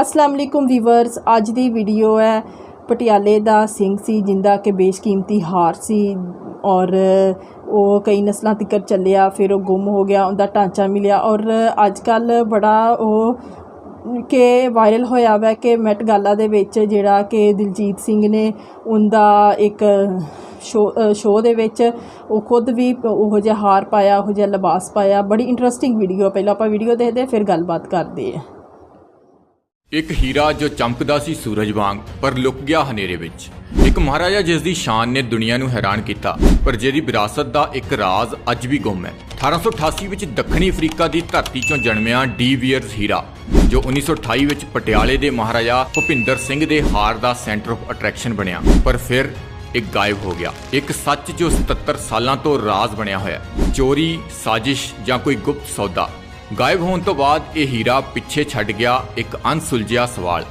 ਅਸਲਾਮ ਅਲੈਕੁਮ viewers ਅੱਜ ਦੀ video ਹੈ ਪਟਿਆਲੇ ਦਾ ਸਿੰਘ ਸੀ ਜਿੰਦਾ ਕਿ ਬੇਸ਼ਕੀਮਤੀ ਹਾਰ ਸੀ ਔਰ ਉਹ ਕਈ ਨਸਲਾਂ ਤੱਕ ਚੱਲਿਆ ਫਿਰ ਉਹ ਗੁੰਮ ਹੋ ਗਿਆ ਉਹਦਾ ਢਾਂਚਾ ਮਿਲਿਆ ਔਰ ਅੱਜ ਕੱਲ ਬੜਾ ਉਹ ਕਿ ਵਾਇਰਲ ਹੋਇਆ ਵੈ ਕਿ ਮੈਟ ਗਾਲਾ ਦੇ ਵਿੱਚ ਜਿਹੜਾ ਕਿ ਦਿਲਜੀਤ ਸਿੰਘ ਨੇ ਉਹਦਾ ਇੱਕ ਸ਼ੋ ਸ਼ੋਅ ਦੇ ਵਿੱਚ ਉਹ ਖੁਦ ਵੀ ਉਹੋ ਜਿਹਾ ਹਾਰ ਪਾਇਆ ਉਹ ਜਿਹਾ ਲਿਬਾਸ ਪਾਇਆ। ਬੜੀ ਇੰਟਰਸਟਿੰਗ ਵੀਡੀਓ ਪਹਿਲਾਂ ਆਪਾਂ ਵੀਡੀਓ ਦੇਖਦੇ ਹਾਂ, ਫਿਰ ਗੱਲਬਾਤ ਕਰਦੇ ਹਾਂ। ਇੱਕ ਹੀਰਾ ਜੋ ਚਮਕਦਾ ਸੀ ਸੂਰਜ ਵਾਂਗ, ਪਰ ਲੁਕ ਗਿਆ ਹਨੇਰੇ ਵਿੱਚ। ਇੱਕ ਮਹਾਰਾਜਾ ਜਿਸ ਦੀ ਸ਼ਾਨ ਨੇ ਦੁਨੀਆ ਨੂੰ ਹੈਰਾਨ ਕੀਤਾ, ਪਰ ਜਿਹਦੀ ਵਿਰਾਸਤ ਦਾ ਇੱਕ ਰਾਜ਼ ਅੱਜ ਵੀ ਗੁੰਮ ਹੈ। 1888 ਵਿੱਚ ਦੱਖਣੀ ਅਫਰੀਕਾ ਦੀ ਧਰਤੀ ਚੋਂ ਜਨਮਿਆ ਡੀ ਵੀਅਰਸ ਹੀਰਾ, ਜੋ 1928 ਵਿੱਚ ਪਟਿਆਲੇ ਦੇ ਮਹਾਰਾਜਾ ਭੁਪਿੰਦਰ ਸਿੰਘ ਦੇ ਹਾਰ ਦਾ ਸੈਂਟਰ ਆਫ ਅਟਰੈਕਸ਼ਨ ਬਣਿਆ, ਪਰ ਫਿਰ ਇੱਕ ਗਾਇਬ ਹੋ ਗਿਆ। ਇੱਕ ਸੱਚ ਜੋ 77 ਸਾਲਾਂ ਤੋਂ ਰਾਜ਼ ਬਣਿਆ ਹੋਇਆ ਚੋਰੀ, ਸਾਜ਼ਿਸ਼ ਜਾਂ ਕੋਈ ਗੁਪਤ ਸੌਦਾ। ਗਾਇਬ ਹੋਣ ਤੋਂ ਬਾਅਦ ਇਹ ਹੀਰਾ ਪਿੱਛੇ ਛੱਡ ਗਿਆ ਇੱਕ ਅਣਸੁਲਝਿਆ ਸਵਾਲ।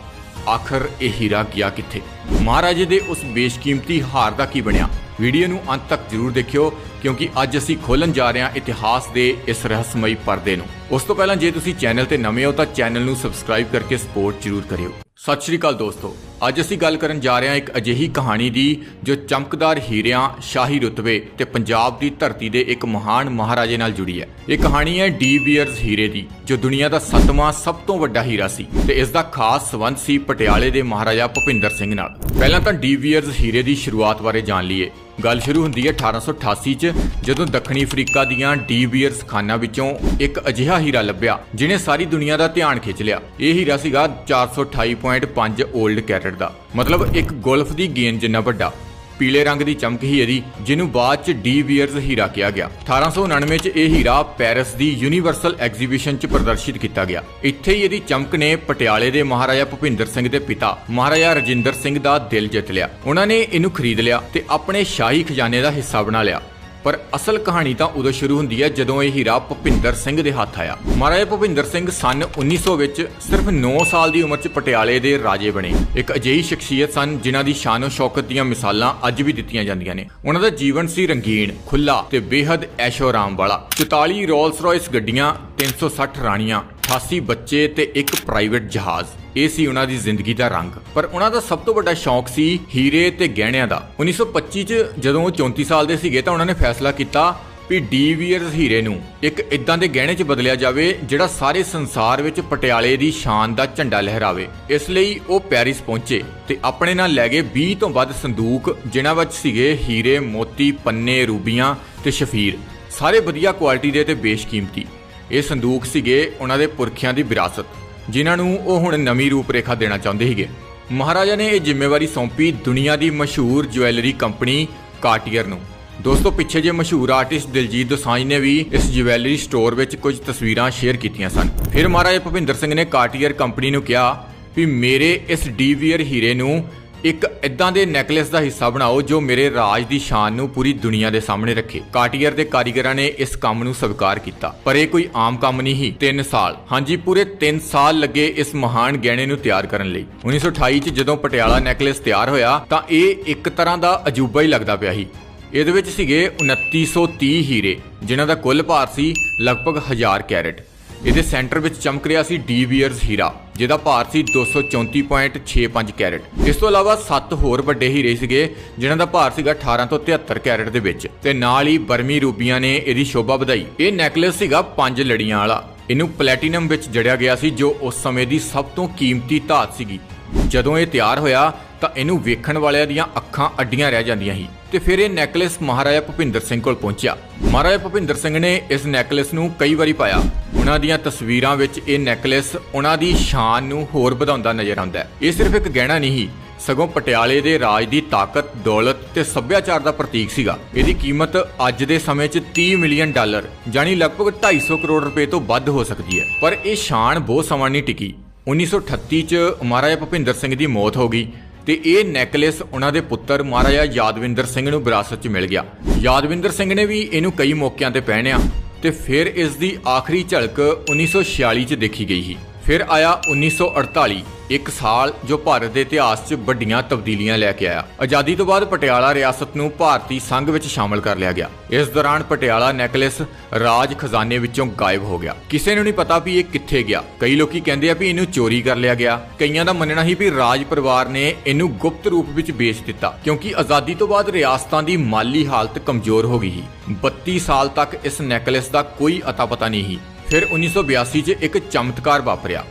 ਆਖਰ ਇਹ ਹੀਰਾ ਗਿਆ ਕਿੱਥੇ? ਮਹਾਰਾਜੇ ਦੇ ਉਸ ਬੇਸ਼ਕੀਮਤੀ ਹਾਰ ਦਾ ਕੀ ਬਣਿਆ? ਵੀਡੀਓ ਨੂੰ ਅੰਤ ਤੱਕ ਜ਼ਰੂਰ ਦੇਖਿਓ, ਕਿਉਂਕਿ ਅੱਜ ਅਸੀਂ ਖੋਲਣ ਜਾ ਰਹੇ ਹਾਂ ਇਤਿਹਾਸ ਦੇ ਇਸ ਰਹੱਸਮਈ ਪਰਦੇ ਨੂੰ। ਉਸ ਤੋਂ ਪਹਿਲਾਂ ਜੇ ਤੁਸੀਂ ਚੈਨਲ ਤੇ ਨਵੇਂ ਹੋ ਤਾਂ ਚੈਨਲ ਨੂੰ ਸਬਸਕ੍ਰਾਈਬ ਕਰਕੇ ਸਪੋਰਟ ਜ਼ਰੂਰ ਕਰਿਓ। ਸਤਿ ਸ਼੍ਰੀ ਅਕਾਲ ਦੋਸਤੋ। ਅੱਜ ਅਸੀਂ ਗੱਲ ਕਰਨ ਜਾ ਰਹੇ ਹਾਂ ਇੱਕ ਅਜਿਹੀ ਕਹਾਣੀ ਦੀ, ਜੋ ਚਮਕਦਾਰ ਹੀਰਿਆਂ, ਸ਼ਾਹੀ ਰੁਤਬੇ ਤੇ ਪੰਜਾਬ ਦੀ ਧਰਤੀ ਦੇ ਇੱਕ ਮਹਾਨ ਮਹਾਰਾਜੇ ਨਾਲ ਜੁੜੀ ਹੈ। ਇਹ ਕਹਾਣੀ ਹੈ ਡੀ ਬੀਅਰਸ ਹੀਰੇ ਦੀ, ਜੋ ਦੁਨੀਆ ਦਾ ਸੱਤਵਾਂ ਸਭ ਤੋਂ ਵੱਡਾ ਹੀਰਾ ਸੀ ਤੇ ਇਸ ਦਾ ਖਾਸ ਸਬੰਧ ਸੀ ਪਟਿਆਲੇ ਦੇ ਮਹਾਰਾਜਾ ਭੁਪਿੰਦਰ ਸਿੰਘ ਨਾਲ। ਪਹਿਲਾਂ ਤਾਂ ਡੀ ਬੀਅਰਸ ਹੀਰੇ ਦੀ ਸ਼ੁਰੂਆਤ ਬਾਰੇ ਜਾਣ ਲਈਏ। ਗੱਲ ਸ਼ੁਰੂ ਹੁੰਦੀ ਹੈ 1888 ਚ, ਜਦੋਂ ਦੱਖਣੀ ਅਫਰੀਕਾ ਦੀਆਂ ਡੀ ਬੀਅਰਸ ਖਾਨਾਂ ਵਿੱਚੋਂ ਇੱਕ ਅਜਿਹਾ ਹੀਰਾ ਲੱਭਿਆ, ਜਿਨੇ ਸਾਰੀ ਦੁਨੀਆ ਦਾ ਧਿਆਨ ਖਿੱਚ ਲਿਆ। ਇਹ ਹੀਰਾ ਸੀਗਾ 428.5 올ਡ ਕੈਰਟ ਦਾ। ਮਤਲਬ ਇੱਕ ਗੋਲਫ ਦੀ ਗੇਂਦ ਜਿੰਨਾ ਵੱਡਾ। ਪੀਲੇ ਰੰਗ ਦੀ ਚਮਕ ਹੀ ਇਹਦੀ, ਜਿਹਨੂੰ ਬਾਅਦ ਚ ਡੀ ਬੀਅਰਸ ਹੀਰਾ ਕਿਹਾ ਗਿਆ। 1899 ਚ ਇਹ ਹੀਰਾ ਪੈਰਿਸ ਦੀ ਯੂਨੀਵਰਸਲ ਐਗਜ਼ੀਬਿਸ਼ਨ ਚ ਪ੍ਰਦਰਸ਼ਿਤ ਕੀਤਾ ਗਿਆ। ਇੱਥੇ ਹੀ ਇਹਦੀ ਚਮਕ ਨੇ ਪਟਿਆਲੇ ਦੇ ਮਹਾਰਾਜਾ ਭੁਪਿੰਦਰ ਸਿੰਘ ਦੇ ਪਿਤਾ, ਮਹਾਰਾਜਾ ਰਜਿੰਦਰ ਸਿੰਘ ਦਾ ਦਿਲ ਜਿੱਤ ਲਿਆ। ਉਹਨਾਂ ਨੇ ਇਹਨੂੰ ਖਰੀਦ ਲਿਆ ਤੇ ਆਪਣੇ ਸ਼ਾਹੀ ਖਜ਼ਾਨੇ ਦਾ ਹਿੱਸਾ ਬਣਾ ਲਿਆ। ਪਰ ਅਸਲ ਕਹਾਣੀ ਤਾਂ ਉਦੋਂ ਸ਼ੁਰੂ ਹੁੰਦੀ ਹੈ ਜਦੋਂ ਇਹ ਹੀਰਾ ਭੁਪਿੰਦਰ ਸਿੰਘ ਦੇ ਹੱਥ ਆਇਆ। ਮਹਾਰਾਜਾ ਭੁਪਿੰਦਰ ਸਿੰਘ ਸਨ 1900 ਵਿੱਚ ਸਿਰਫ 9 ਸਾਲ ਦੀ ਉਮਰ 'ਚ ਪਟਿਆਲੇ ਦੇ ਰਾਜੇ ਬਣੇ। ਇੱਕ ਅਜਿਹੀ ਸ਼ਖਸੀਅਤ ਸਨ ਜਿਨ੍ਹਾਂ ਦੀ ਸ਼ਾਨੋ ਸ਼ੌਕਤ ਦੀਆਂ ਮਿਸਾਲਾਂ ਅੱਜ ਵੀ ਦਿੱਤੀਆਂ ਜਾਂਦੀਆਂ ਨੇ। ਉਹਨਾਂ ਦਾ ਜੀਵਨ ਸੀ ਰੰਗੀਨ ਖੁੱਲਾ ਤੇ ਬੇਹੱਦ ਐਸ਼ੋ-ਆਰਾਮ ਵਾਲਾ। 44 ਰੋਲਸ ਰੋਇਸ ਗੱਡੀਆਂ 360 ਰਾਣੀਆਂ 88 ਬੱਚੇ ਤੇ ਇੱਕ ਪ੍ਰਾਈਵੇਟ ਜਹਾਜ਼। ਇਹ ਸੀ ਉਹਨਾਂ ਦੀ ਜ਼ਿੰਦਗੀ ਦਾ ਰੰਗ। ਪਰ ਉਹਨਾਂ ਦਾ ਸਭ ਤੋਂ ਵੱਡਾ ਸ਼ੌਂਕ ਸੀ ਹੀਰੇ ਤੇ ਗਹਿਣਿਆਂ ਦਾ। 1925 ਚ ਜਦੋਂ ਉਹ 34 ਸਾਲ ਦੇ ਸੀਗੇ ਤਾਂ ਉਹਨਾਂ ਨੇ ਫੈਸਲਾ ਕੀਤਾ ਵੀ ਡੀ ਵੀਅਰਸ ਹੀਰੇ ਨੂੰ ਇੱਕ ਇਦਾਂ ਦੇ ਗਹਿਣੇ 'ਚ ਬਦਲਿਆ ਜਾਵੇ ਜਿਹੜਾ ਸਾਰੇ ਸੰਸਾਰ ਵਿੱਚ ਪਟਿਆਲੇ ਦੀ ਸ਼ਾਨ ਦਾ ਝੰਡਾ ਲਹਿਰਾਵੇ। ਇਸ ਲਈ ਉਹ ਪੈਰਿਸ ਪਹੁੰਚੇ ਤੇ ਆਪਣੇ ਨਾਲ ਲੈ ਗਏ 20 ਤੋਂ ਵੱਧ ਸੰਦੂਕ, ਜਿਨ੍ਹਾਂ ਵਿੱਚ ਸੀਗੇ ਹੀਰੇ, ਮੋਤੀ, ਪੰਨੇ, ਰੂਬੀਆਂ ਤੇ ਸ਼ਫੀਰ। ਸਾਰੇ ਵਧੀਆ ਕੁਆਲਿਟੀ ਦੇ ਤੇ ਬੇਸ਼ਕੀਮਤੀ। ਇਹ ਸੰਦੂਕ ਸੀਗੇ ਉਹਨਾਂ ਦੇ ਪੁਰਖਿਆਂ ਦੀ ਵਿਰਾਸਤ। ਜਿਨ੍ਹਾਂ ਨੂੰ ਉਹ ਹੁਣ ਨਵੀਂ ਰੂਪਰੇਖਾ ਦੇਣਾ ਚਾਹੁੰਦੇ ਸੀਗੇ। ਮਹਾਰਾਜਾ ਨੇ ਇਹ ਜ਼ਿੰਮੇਵਾਰੀ ਸੌਂਪੀ ਦੁਨੀਆ ਦੀ ਮਸ਼ਹੂਰ ਜੁਐਲਰੀ ਕੰਪਨੀ ਕਾਰਟੀਅਰ ਨੂੰ। ਦੋਸਤੋ, ਪਿੱਛੇ ਜੇ ਮਸ਼ਹੂਰ ਆਰਟਿਸਟ ਦਿਲਜੀਤ ਦੋਸਾਂਝ ਨੇ ਵੀ ਇਸ ਜੁਐਲਰੀ ਸਟੋਰ ਵਿੱਚ ਕੁਝ ਤਸਵੀਰਾਂ ਸ਼ੇਅਰ ਕੀਤੀਆਂ ਸਨ। ਫਿਰ ਮਹਾਰਾਜਾ ਭੁਪਿੰਦਰ ਸਿੰਘ ਨੇ ਕਾਰਟੀਅਰ ਕੰਪਨੀ ਨੂੰ ਕਿਹਾ ਵੀ ਮੇਰੇ ਇਸ ਡੀਵੀਅਰ ਹੀਰੇ ਨੂੰ ਇੱਕ ਇਦਾਂ ਦੇ ਨੈਕਲੇਸ ਦਾ ਹਿੱਸਾ ਬਣਾਓ ਜੋ ਮੇਰੇ ਰਾਜ ਦੀ ਸ਼ਾਨ ਨੂੰ ਪੂਰੀ ਦੁਨੀਆ ਦੇ ਸਾਹਮਣੇ ਰੱਖੇ। ਕਾਰਟੀਅਰ ਦੇ ਕਾਰੀਗਰਾਂ ਨੇ ਇਸ ਕੰਮ ਨੂੰ ਸਵੀਕਾਰ ਕੀਤਾ। ਪਰ ਇਹ ਕੋਈ ਆਮ ਕੰਮ ਨਹੀਂ ਸੀ। 3 ਸਾਲ। ਹਾਂਜੀ, ਪੂਰੇ 3 ਸਾਲ ਲੱਗੇ ਇਸ ਮਹਾਨ ਗਹਿਣੇ ਨੂੰ ਤਿਆਰ ਕਰਨ ਲਈ। 1928 ਚ ਜਦੋਂ ਪਟਿਆਲਾ ਨੈਕਲੇਸ ਤਿਆਰ ਹੋਇਆ, ਤਾਂ ਇਹ ਇੱਕ ਤਰ੍ਹਾਂ ਦਾ ਅਜੂਬਾ ਹੀ ਲੱਗਦਾ ਪਿਆ ਸੀ। ਇਹਦੇ ਵਿੱਚ ਸੀਗੇ 2930 ਹੀਰੇ, ਜਿਨ੍ਹਾਂ ਦਾ ਕੁੱਲ ਭਾਰ ਸੀ ਲਗਭਗ 1000 ਕੈਰਟ। ਇਹਦੇ ਸੈਂਟਰ ਵਿੱਚ ਚਮਕ ਰਿਹਾ ਸੀ ਡੀ ਵੀਅਰਸ ਹੀਰਾ, ਜਿਹਦਾ ਭਾਰ ਸੀ 234.65 ਕੈਰਟ। ਇਸ ਤੋਂ ਇਲਾਵਾ 7 ਹੋਰ ਵੱਡੇ ਹੀਰੇ ਸੀਗੇ, ਜਿਨ੍ਹਾਂ ਦਾ ਭਾਰ ਸੀਗਾ 18 ਤੋਂ 73 ਕੈਰਟ ਦੇ ਵਿੱਚ। ਤੇ ਨਾਲ ਹੀ ਬਰਮੀ ਰੂਬੀਆਂ ਨੇ ਇਹਦੀ ਸ਼ੋਭਾ ਵਧਾਈ। ਇਹ ਨੈਕਲੇਸ ਸੀਗਾ ਪੰਜ ਲੜੀਆਂ ਵਾਲਾ। ਇਹਨੂੰ ਪਲੈਟੀਨਮ ਵਿੱਚ ਜੜਿਆ ਗਿਆ ਸੀ, ਜੋ ਉਸ ਸਮੇਂ ਦੀ ਸਭ ਤੋਂ ਕੀਮਤੀ ਧਾਤ ਸੀਗੀ। ਜਦੋਂ ਇਹ ਤਿਆਰ ਹੋਇਆ, ਤਾਂ ਇਹਨੂੰ ਵੇਖਣ ਵਾਲਿਆਂ ਦੀਆਂ ਅੱਖਾਂ ਅੱਡੀਆਂ ਰਹਿ ਜਾਂਦੀਆਂ ਸੀ। ਤੇ ਫਿਰ ਇਹ ਨੈਕਲੇਸ ਮਹਾਰਾਜਾ ਭੁਪਿੰਦਰ ਸਿੰਘ ਕੋਲ ਪਹੁੰਚਿਆ। ਮਹਾਰਾਜਾ ਭੁਪਿੰਦਰ ਸਿੰਘ ਨੇ ਇਸ ਨੈਕਲੇਸ ਨੂੰ ਕਈ ਵਾਰੀ ਪਾਇਆ। ਉਹਨਾਂ ਦੀਆਂ ਤਸਵੀਰਾਂ ਵਿੱਚ ਇਹ ਨੈਕਲੇਸ ਉਹਨਾਂ ਦੀ ਸ਼ਾਨ ਨੂੰ ਹੋਰ ਵਧਾਉਂਦਾ ਨਜ਼ਰ ਆਉਂਦਾ ਹੈ। ਇਹ ਸਿਰਫ ਇੱਕ ਗਹਿਣਾ ਨਹੀਂ, ਸਗੋਂ ਪਟਿਆਲੇ ਦੇ ਰਾਜ ਦੀ ਤਾਕਤ, ਦੌਲਤ ਤੇ ਸੱਭਿਆਚਾਰ ਦਾ ਪ੍ਰਤੀਕ ਸੀਗਾ। ਇਹਦੀ ਕੀਮਤ ਅੱਜ ਦੇ ਸਮੇਂ 'ਚ 30 ਮਿਲੀਅਨ ਡਾਲਰ ਜਾਨੀ ਲਗਭਗ 250 ਕਰੋੜ ਰੁਪਏ ਤੋਂ ਵੱਧ ਹੋ ਸਕਦੀ ਹੈ। ਪਰ ਇਹ ਸ਼ਾਨ ਬਹੁਤ ਸਮਾਂ ਨਹੀਂ ਟਿਕੀ। 1938 ਚ ਮਹਾਰਾਜਾ ਭੁਪਿੰਦਰ ਸਿੰਘ ਦੀ ਮੌਤ ਹੋ ਗਈ। ਤੇ ਇਹ ਨੈਕਲੇਸ ਉਹਨਾਂ ਦੇ ਪੁੱਤਰ ਮਹਾਰਾਜਾ ਯਾਦਵਿੰਦਰ ਸਿੰਘ ਨੂੰ ਵਿਰਾਸਤ 'ਚ ਮਿਲ ਗਿਆ। ਯਾਦਵਿੰਦਰ ਸਿੰਘ ਨੇ ਵੀ ਇਹਨੂੰ ਕਈ ਮੌਕਿਆਂ ਤੇ ਪਹਿਨਿਆ ਤੇ ਫਿਰ ਇਸ ਦੀ ਆਖਰੀ ਝਲਕ 1946 ਚ ਦੇਖੀ ਗਈ ਸੀ। ਫਿਰ ਆਇਆ 1948 ਇੱਕ ਸਾਲ ਜੋ ਭਾਰਤ ਦੇ ਇਤਿਹਾਸ 'ਚ ਵੱਡੀਆਂ ਤਬਦੀਲੀਆਂ ਲੈ ਕੇ ਆਇਆ। ਆਜ਼ਾਦੀ ਤੋਂ ਬਾਅਦ ਪਟਿਆਲਾ ਰਿਆਸਤ ਨੂੰ ਭਾਰਤੀ ਸੰਘ ਵਿੱਚ ਸ਼ਾਮਲ ਕਰ ਲਿਆ ਗਿਆ। ਇਸ ਦੌਰਾਨ ਪਟਿਆਲਾ ਨੈਕਲੇਸ ਰਾਜ ਖਜ਼ਾਨੇ ਵਿੱਚੋਂ ਗਾਇਬ ਹੋ ਗਿਆ। ਕਿਸੇ ਨੂੰ ਨਹੀਂ ਪਤਾ ਵੀ ਇਹ ਕਿੱਥੇ ਗਿਆ। ਕਈ ਲੋਕੀ ਕਹਿੰਦੇ ਆ ਵੀ ਇਹਨੂੰ ਚੋਰੀ ਕਰ ਲਿਆ ਗਿਆ। ਕਈਆਂ ਦਾ ਮੰਨਣਾ ਸੀ ਵੀ ਰਾਜ ਪਰਿਵਾਰ ਨੇ ਇਹਨੂੰ ਗੁਪਤ ਰੂਪ ਵਿੱਚ ਵੇਚ ਦਿੱਤਾ, ਕਿਉਂਕਿ ਆਜ਼ਾਦੀ ਤੋਂ ਬਾਅਦ ਰਿਆਸਤਾਂ ਦੀ ਮਾਲੀ ਹਾਲਤ ਕਮਜ਼ੋਰ ਹੋ ਗਈ ਸੀ। 32 ਸਾਲ ਤੱਕ ਇਸ ਨੈਕਲੇਸ ਦਾ ਕੋਈ ਅਤਾ ਪਤਾ ਨਹੀਂ ਸੀ। ਫਿਰ 1982 'ਚ ਇੱਕ ਚਮਤਕਾਰ ਵਾਪਰਿਆ।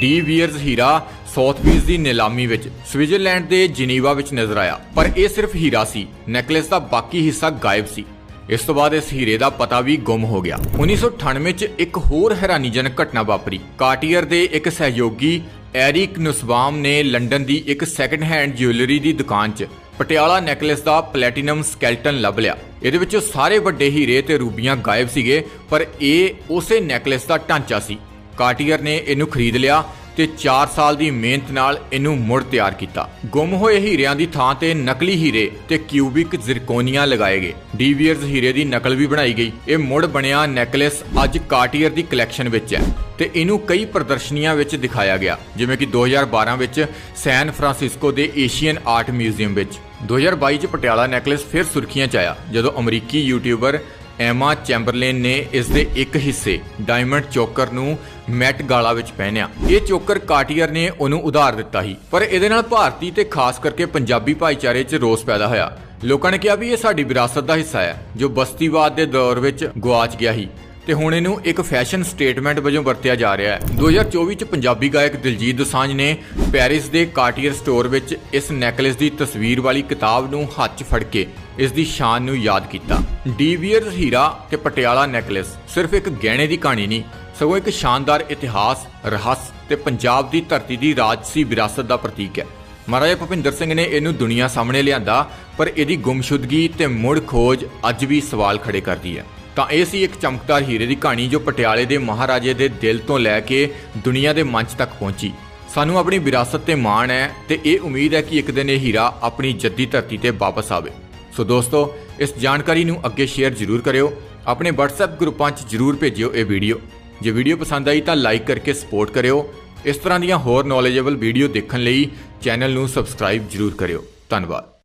ਡੀ ਵੀਅਰਸ ਹੀਰਾ ਸਾਊਥਵੀਜ਼ ਦੀ ਨਿਲਾਮੀ ਵਿੱਚ ਸਵਿਟਜ਼ਰਲੈਂਡ ਦੇ ਜੀਨੀਵਾ ਵਿੱਚ ਨਜ਼ਰ ਆਇਆ। ਪਰ ਇਹ ਸਿਰਫ ਹੀਰਾ ਸੀ, ਨੈਕਲੇਸ ਦਾ ਬਾਕੀ ਹਿੱਸਾ ਗਾਇਬ ਸੀ। ਇਸ ਤੋਂ ਬਾਅਦ ਇਸ ਹੀਰੇ ਦਾ ਪਤਾ ਵੀ ਗੁੰਮ ਹੋ ਗਿਆ। 1998 ਚ ਇੱਕ ਹੋਰ ਹੈਰਾਨੀਜਨਕ ਘਟਨਾ ਵਾਪਰੀ। ਕਾਰਟੀਅਰ ਦੇ ਇੱਕ ਸਹਿਯੋਗੀ ਐਰਿਕ ਨੁਸਬਾਮ ਨੇ ਲੰਡਨ ਦੀ ਇੱਕ ਸੈਕੰਡ ਹੈਂਡ ਜਿਊਲਰੀ ਦੀ ਦੁਕਾਨ 'ਚ ਪਟਿਆਲਾ ਨੈਕਲੇਸ ਦਾ ਪਲੈਟੀਨਮ ਸਕੈਲਟਨ ਲੱਭ ਲਿਆ। ਇਹਦੇ ਵਿੱਚੋਂ ਸਾਰੇ ਵੱਡੇ ਹੀਰੇ ਤੇ ਰੂਬੀਆਂ ਗਾਇਬ ਸੀਗੇ, ਪਰ ਇਹ ਉਸੇ ਨੈਕਲੇਸ ਦਾ ਢਾਂਚਾ ਸੀ। ਕਾਰਟੀਅਰ ਨੇ ਇਹਨੂੰ ਖਰੀਦ ਲਿਆ ਤੇ 4 ਸਾਲ ਦੀ ਮਿਹਨਤ ਨਾਲ ਇਹਨੂੰ ਮੁੜ ਤਿਆਰ ਕੀਤਾ। ਗੁੰਮ ਹੋਏ ਹੀਰਿਆਂ ਦੀ ਥਾਂ ਤੇ ਨਕਲੀ ਹੀਰੇ ਤੇ ਕਿਊਬਿਕ ਜ਼ਿਰਕੋਨੀਆਂ ਲਗਾਏ ਗਏ। ਡੀਵੀਅਰਸ ਹੀਰੇ ਦੀ ਨਕਲ ਵੀ ਬਣਾਈ ਗਈ। ਇਹ ਮੁੜ ਬਣਿਆ ਨੈਕਲੇਸ ਅੱਜ ਕਾਰਟੀਅਰ ਦੀ ਕਲੈਕਸ਼ਨ ਵਿੱਚ ਹੈ ਤੇ ਇਹਨੂੰ ਕਈ ਪ੍ਰਦਰਸ਼ਨੀਆਂ ਵਿੱਚ ਦਿਖਾਇਆ ਗਿਆ, ਜਿਵੇਂ ਕਿ 2012 ਵਿੱਚ ਸੈਨ ਫਰਾਂਸਿਸਕੋ ਦੇ ਏਸ਼ੀਅਨ ਆਰਟ ਮਿਊਜ਼ੀਅਮ ਵਿੱਚ। 2022 ਚ ਪਟਿਆਲਾ ਨੈਕਲੇਸ ਫਿਰ ਸੁਰਖੀਆਂ ਚ ਆਇਆ, ਜਦੋਂ ਅਮਰੀਕੀ ਯੂਟਿਊਬਰ ਐਮਾ ਚੈਂਬਰਲੇਨ ਨੇ ਇਸ ਦੇ ਇੱਕ ਹਿੱਸੇ, ਡਾਇਮੰਡ ਚੋਕਰ ਨੂੰ ਮੈਟ ਗਾਲਾ ਵਿੱਚ ਪਹਿਨਿਆ। ਇਹ ਚੋਕਰ ਕਾਰਟੀਅਰ ਨੇ ਉਹਨੂੰ ਉਧਾਰ ਦਿੱਤਾ ਸੀ। ਪਰ ਇਹਦੇ ਨਾਲ ਭਾਰਤੀ ਤੇ ਖਾਸ ਕਰਕੇ ਪੰਜਾਬੀ ਭਾਈਚਾਰੇ 'ਚ ਰੋਸ ਪੈਦਾ ਹੋਇਆ। ਲੋਕਾਂ ਨੇ ਕਿਹਾ ਵੀ ਇਹ ਸਾਡੀ ਵਿਰਾਸਤ ਦਾ ਹਿੱਸਾ ਹੈ, ਜੋ ਬਸਤੀਵਾਦ ਦੇ ਦੌਰ ਵਿੱਚ ਗੁਆਚ ਗਿਆ ਸੀ। ਤੇ ਹੁਣ ਇਹਨੂੰ ਇੱਕ ਫੈਸ਼ਨ ਸਟੇਟਮੈਂਟ ਵਜੋਂ ਵਰਤਿਆ ਜਾ ਰਿਹਾ ਹੈ। 2024 ਚ ਪੰਜਾਬੀ ਗਾਇਕ ਦਿਲਜੀਤ ਦੋਸਾਂਝ ਨੇ ਪੈਰਿਸ ਦੇ ਕਾਰਟੀਅਰ ਸਟੋਰ ਵਿੱਚ ਇਸ ਨੈਕਲੇਸ ਦੀ ਤਸਵੀਰ ਵਾਲੀ ਕਿਤਾਬ ਨੂੰ ਹੱਥ 'ਚ ਫੜ ਕੇ ਇਸ ਦੀ ਸ਼ਾਨ ਨੂੰ ਯਾਦ ਕੀਤਾ। ਡੀਵੀਅਰਸ ਹੀਰਾ ਤੇ ਪਟਿਆਲਾ ਨੈਕਲੇਸ ਸਿਰਫ ਇੱਕ ਗਹਿਣੇ ਦੀ ਕਹਾਣੀ ਨਹੀਂ, ਸਗੋਂ ਇੱਕ ਸ਼ਾਨਦਾਰ ਇਤਿਹਾਸ, ਰਹੱਸ ਤੇ ਪੰਜਾਬ ਦੀ ਧਰਤੀ ਦੀ ਰਾਜਸੀ ਵਿਰਾਸਤ ਦਾ ਪ੍ਰਤੀਕ ਹੈ। ਮਹਾਰਾਜਾ ਭੁਪਿੰਦਰ ਸਿੰਘ ਨੇ ਇਹਨੂੰ ਦੁਨੀਆ ਸਾਹਮਣੇ ਲਿਆਂਦਾ, ਪਰ ਇਹਦੀ ਗੁੰਮਸ਼ੁਦਗੀ ਤੇ ਮੁੜ ਖੋਜ ਅੱਜ ਵੀ ਸਵਾਲ ਖੜੇ ਕਰਦੀ ਹੈ। ਤਾਂ ਇਹ ਸੀ ਇੱਕ ਚਮਕਦਾਰ ਹੀਰੇ ਦੀ ਕਹਾਣੀ ਜੋ ਪਟਿਆਲੇ ਦੇ ਮਹਾਰਾਜੇ ਦੇ ਦਿਲ ਤੋਂ ਲੈ ਕੇ ਦੁਨੀਆ ਦੇ ਮੰਚ ਤੱਕ ਪਹੁੰਚੀ। ਸਾਨੂੰ ਆਪਣੀ ਵਿਰਾਸਤ ਤੇ ਮਾਣ ਹੈ ਤੇ ਇਹ ਉਮੀਦ ਹੈ ਕਿ ਇੱਕ ਦਿਨ ਇਹ ਹੀਰਾ ਆਪਣੀ ਜੱਦੀ ਧਰਤੀ ਤੇ ਵਾਪਸ ਆਵੇ। ਸੋ ਦੋਸਤੋ, ਇਸ ਜਾਣਕਾਰੀ ਨੂੰ ਅੱਗੇ ਸ਼ੇਅਰ ਜ਼ਰੂਰ ਕਰਿਓ। ਆਪਣੇ WhatsApp ਗਰੁੱਪਾਂ 'ਚ ਜ਼ਰੂਰ ਭੇਜਿਓ ਇਹ ਵੀਡੀਓ। ਜੇ ਵੀਡੀਓ ਪਸੰਦ ਆਈ ਤਾਂ ਲਾਈਕ ਕਰਕੇ ਸਪੋਰਟ ਕਰਿਓ। ਇਸ ਤਰ੍ਹਾਂ ਦੀਆਂ ਹੋਰ ਨੌਲੇਜੇਬਲ ਵੀਡੀਓ ਦੇਖਣ ਲਈ ਚੈਨਲ ਨੂੰ ਸਬਸਕ੍ਰਾਈਬ ਜ਼ਰੂਰ ਕਰਿਓ। ਧੰਨਵਾਦ।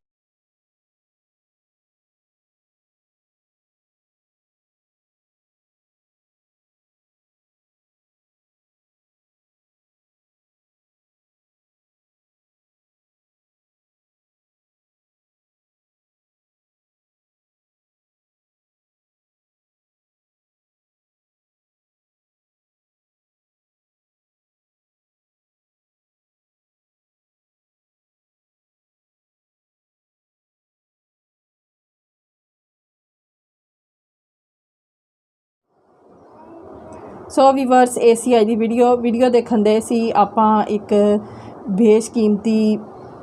ਸੋ ਵੀਵਰਸ ਏਸੀਆਈ ਦੀ ਵੀਡੀਓ ਵੀਡੀਓ ਦੇਖਣ ਦੇ ਸੀ, ਆਪਾਂ ਇੱਕ ਬੇਸ਼ਕੀਮਤੀ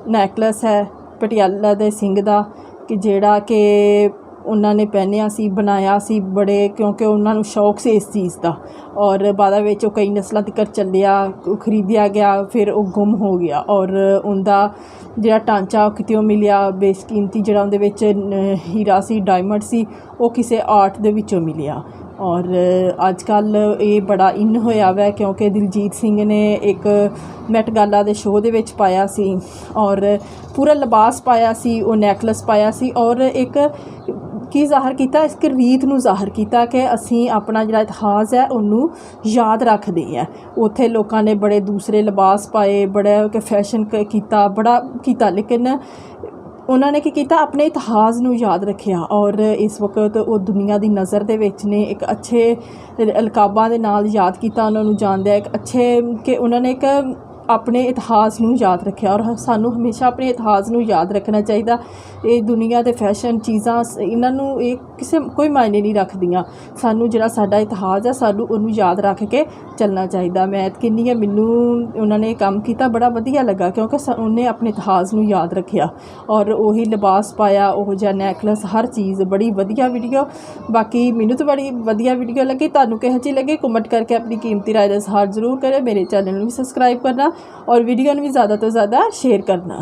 ਨੈਕਲਸ ਹੈ, ਪਟਿਆਲਾ ਦੇ ਸਿੰਘ ਦਾ, ਕਿ ਜਿਹੜਾ ਕਿ ਉਹਨਾਂ ਨੇ ਪਹਿਨਿਆ ਸੀ, ਬਣਾਇਆ ਸੀ, ਬੜੇ, ਕਿਉਂਕਿ ਉਹਨਾਂ ਨੂੰ ਸ਼ੌਕ ਸੀ ਇਸ ਚੀਜ਼ ਦਾ। ਔਰ ਬਾਅਦ ਵਿੱਚ ਉਹ ਕਈ ਨਸਲਾਂ ਤੱਕ ਚੱਲਿਆ ਖਰੀਦਿਆ ਗਿਆ, ਫਿਰ ਉਹ ਗੁੰਮ ਹੋ ਗਿਆ। ਔਰ ਉਹਦਾ ਜਿਹੜਾ ਢਾਂਚਾ ਉਹ ਕਿਤੇੋਂ ਮਿਲਿਆ, ਬੇਸ਼ਕੀਮਤੀ ਜਿਹੜਾ ਉਹਦੇ ਵਿੱਚ ਹੀਰਾ ਸੀ ਡਾਇਮੰਡ ਸੀ, ਉਹ ਕਿਸੇ ਆਰਟ ਦੇ ਵਿੱਚੋਂ ਮਿਲਿਆ। ਔਰ ਅੱਜ ਕੱਲ੍ਹ ਇਹ ਬੜਾ ਇਨ ਹੋਇਆ ਵੈ, ਕਿਉਂਕਿ ਦਿਲਜੀਤ ਸਿੰਘ ਨੇ ਇੱਕ ਮੈਟ ਗਾਲਾ ਦੇ ਸ਼ੋਅ ਦੇ ਵਿੱਚ ਪਾਇਆ ਸੀ ਔਰ ਪੂਰਾ ਲਿਬਾਸ ਪਾਇਆ ਸੀ, ਉਹ ਨੈਕਲਸ ਪਾਇਆ ਸੀ ਔਰ ਇੱਕ ਕੀ ਜ਼ਾਹਰ ਕੀਤਾ, ਇਸ ਕਿ ਰੀਤ ਨੂੰ ਜ਼ਾਹਰ ਕੀਤਾ ਕਿ ਅਸੀਂ ਆਪਣਾ ਜਿਹੜਾ ਇਤਿਹਾਸ ਹੈ ਉਹਨੂੰ ਯਾਦ ਰੱਖਦੇ ਆ ਉੱਥੇ ਲੋਕਾਂ ਨੇ ਬੜੇ ਦੂਸਰੇ ਲਿਬਾਸ ਪਾਏ, ਬੜਾ ਕਿ ਫੈਸ਼ਨ ਕੀਤਾ, ਬੜਾ ਕੀਤਾ, ਲੇਕਿਨ ਉਹਨਾਂ ਨੇ ਕੀ ਕੀਤਾ? ਆਪਣੇ ਇਤਿਹਾਸ ਨੂੰ ਯਾਦ ਰੱਖਿਆ ਔਰ ਇਸ ਵਕਤ ਉਹ ਦੁਨੀਆ ਦੀ ਨਜ਼ਰ ਦੇ ਵਿੱਚ ਨੇ, ਇੱਕ ਅੱਛੇ ਅਲਕਾਬਾਂ ਦੇ ਨਾਲ ਯਾਦ ਕੀਤਾ, ਉਹਨਾਂ ਨੂੰ ਜਾਣਦਿਆਂ ਇੱਕ ਅੱਛੇ ਕਿ ਉਹਨਾਂ ਨੇ ਇੱਕ ਆਪਣੇ ਇਤਿਹਾਸ ਨੂੰ ਯਾਦ ਰੱਖਿਆ ਔਰ ਸਾਨੂੰ ਹਮੇਸ਼ਾ ਆਪਣੇ ਇਤਿਹਾਸ ਨੂੰ ਯਾਦ ਰੱਖਣਾ ਚਾਹੀਦਾ। ਇਹ ਦੁਨੀਆ ਦੇ ਫੈਸ਼ਨ ਚੀਜ਼ਾਂ ਸ- ਇਹਨਾਂ ਨੂੰ ਇਹ ਕਿਸੇ ਕੋਈ ਮਾਇਨੇ ਨਹੀਂ ਰੱਖਦੀਆਂ। ਸਾਨੂੰ ਜਿਹੜਾ ਸਾਡਾ ਇਤਿਹਾਸ ਹੈ ਸਾਨੂੰ ਉਹਨੂੰ ਯਾਦ ਰੱਖ ਕੇ ਚੱਲਣਾ ਚਾਹੀਦਾ। ਮੈਂ ਕਿੰਨੀ ਹੈ ਮੈਨੂੰ ਉਹਨਾਂ ਨੇ ਕੰਮ ਕੀਤਾ, ਬੜਾ ਵਧੀਆ ਲੱਗਾ ਕਿਉਂਕਿ ਸ- ਉਹਨੇ ਆਪਣੇ ਇਤਿਹਾਸ ਨੂੰ ਯਾਦ ਰੱਖਿਆ ਔਰ ਉਹੀ ਲਿਬਾਸ ਪਾਇਆ, ਉਹ ਜਿਹਾ ਨੈਕਲਸ ਹਰ ਚੀਜ਼, ਬੜੀ ਵਧੀਆ ਵੀਡੀਓ ਬਾਕੀ ਮੈਨੂੰ ਤਾਂ ਬੜੀ ਵਧੀਆ ਵੀਡੀਓ ਲੱਗੀ। ਤੁਹਾਨੂੰ ਕਿਹੋ ਜਿਹੀ ਲੱਗੀ? ਕਮੈਂਟ ਕਰਕੇ ਆਪਣੀ ਕੀਮਤੀ ਰਾਏ ਦਾ ਇਜ਼ਹਾਰ ਜ਼ਰੂਰ ਕਰਿਓ। ਮੇਰੇ ਚੈਨਲ ਨੂੰ ਵੀ ਸਬਸਕ੍ਰਾਈਬ ਕਰਨਾ। ਔਰ ਵੀਡੀਓ ਨੂੰ ਵੀ ਜ਼ਿਆਦਾ ਤੋਂ ਜ਼ਿਆਦਾ ਸ਼ੇਅਰ ਕਰਨਾ।